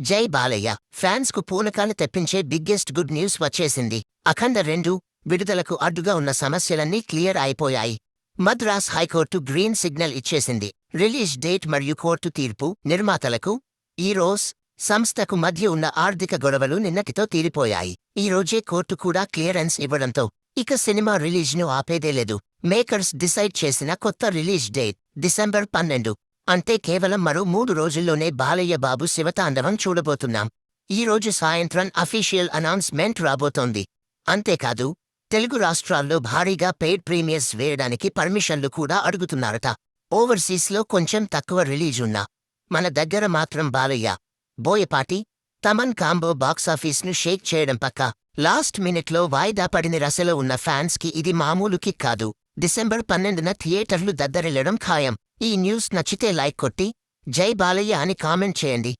జై బాలయ్య. ఫ్యాన్స్కు పూనకాలు తెప్పించే biggest good news వచ్చేసింది. అఖండ రెండు విడుదలకు అడ్డుగా ఉన్న సమస్యలన్నీ క్లియర్ అయిపోయాయి. Madras high court green signal ఇచ్చేసింది. రిలీజ్ డేట్ మరియు కోర్టు తీర్పు నిర్మాతలకు ఈరోస్ సంస్థకు మధ్య ఉన్న ఆర్థిక గొడవలు నిన్నటితో తీరిపోయాయి. ఈ రోజే కోర్టు కూడా క్లియరెన్స్ ఇవ్వడంతో ఇక సినిమా రిలీజ్ను ఆపేదే లేదు మేకర్స్ డిసైడ్ చేసిన కొత్త రిలీజ్ డేట్ డిసెంబర్ పన్నెండు. అంతే కేవలం మరో మూడు రోజుల్లోనే బాలయ్య బాబు శివతాండవం చూడబోతున్నాం. ఈరోజు సాయంత్రం అఫీషియల్ అనౌన్స్మెంట్ రాబోతోంది. అంతేకాదు తెలుగు రాష్ట్రాల్లో భారీగా పెయిడ్ ప్రీమియర్స్ వేయడానికి పర్మిషన్లు కూడా అడుగుతున్నారట. ఓవర్సీస్లో కొంచెం తక్కువ రిలీజ్ ఉన్నా. మన దగ్గర మాత్రం బాలయ్య బోయపాటి తమన్ కాంబో బాక్సాఫీస్ను షేక్ చేయడం పక్క. లాస్ట్ మినిట్లో వాయిదా పడిన రసలో ఉన్న ఫ్యాన్స్కి ఇది మామూలు కిక్ కాదు. డిసెంబర్ పన్నెండున థియేటర్లు దద్దరిల్లడం ఖాయం. ఈ న్యూస్ నచ్చితే లైక్ కొట్టి జై బాలయ్య అని కామెంట్ చేయండి.